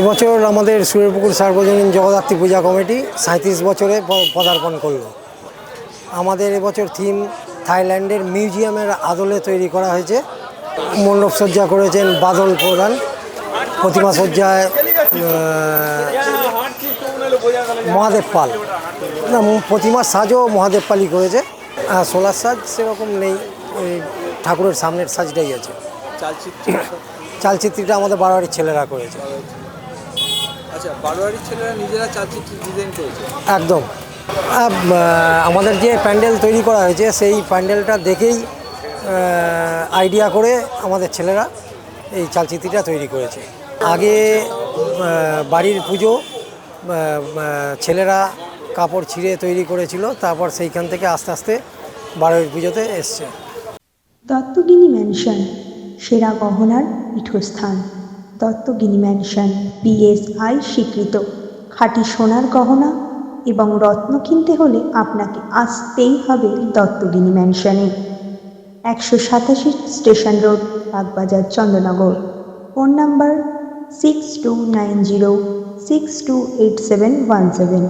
এবছর আমাদের সুরেরপুকুর সার্বজনীন জগদ্ধাত্রী পূজা কমিটি সাঁত্রিশ বছরে পদার্পণ করল। আমাদের এবছর থিম থাইল্যান্ডের মিউজিয়ামের আদলে তৈরি করা হয়েছে। মণ্ডপ সজ্জা করেছেন বাদল প্রধান। প্রতিমা সজ্জায় মহাদেব পাল। না প্রতিমার সাজও মহাদেব পালই করেছে। আর সোলার সাজ সেরকম নেই। ওই ঠাকুরের সামনের সাজটাই আছে। চালচিত্র চালচিত্রটা আমাদের বারোয়ারির ছেলেরা করেছে। আচ্ছা বারোয়ারির ছেলেরা নিজেরা চালচিত্র ডিজাইন করেছে? একদম। আমাদের যে প্যান্ডেল তৈরি করা হয়েছে সেই প্যান্ডেলটা দেখেই আইডিয়া করে আমাদের ছেলেরা এই চালচিত্রটা তৈরি করেছে। আগে বাড়ির পুজো ছেলেরা কাপড় ছিঁড়ে তৈরি করেছিল তারপর সেইখান থেকে আস্তে আস্তে বাড়ির পুজোতে এসছে। দত্তগিনি ম্যানশন সেরা গহনার পীঠস্থান। দত্তগিনি ম্যানশন বিএসআই স্বীকৃত। খাঁটি সোনার গহনা এবং রত্ন কিনতে হলে আপনাকে আসতেই হবে দত্তগিনি ম্যানশনে একশো সাতাশি station road, Bagbazar, Chandranagar. Phone number six two nine zero six two eight seven one seven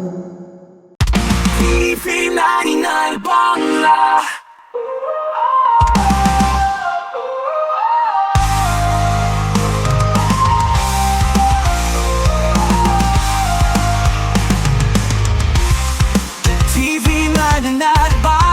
TV And that by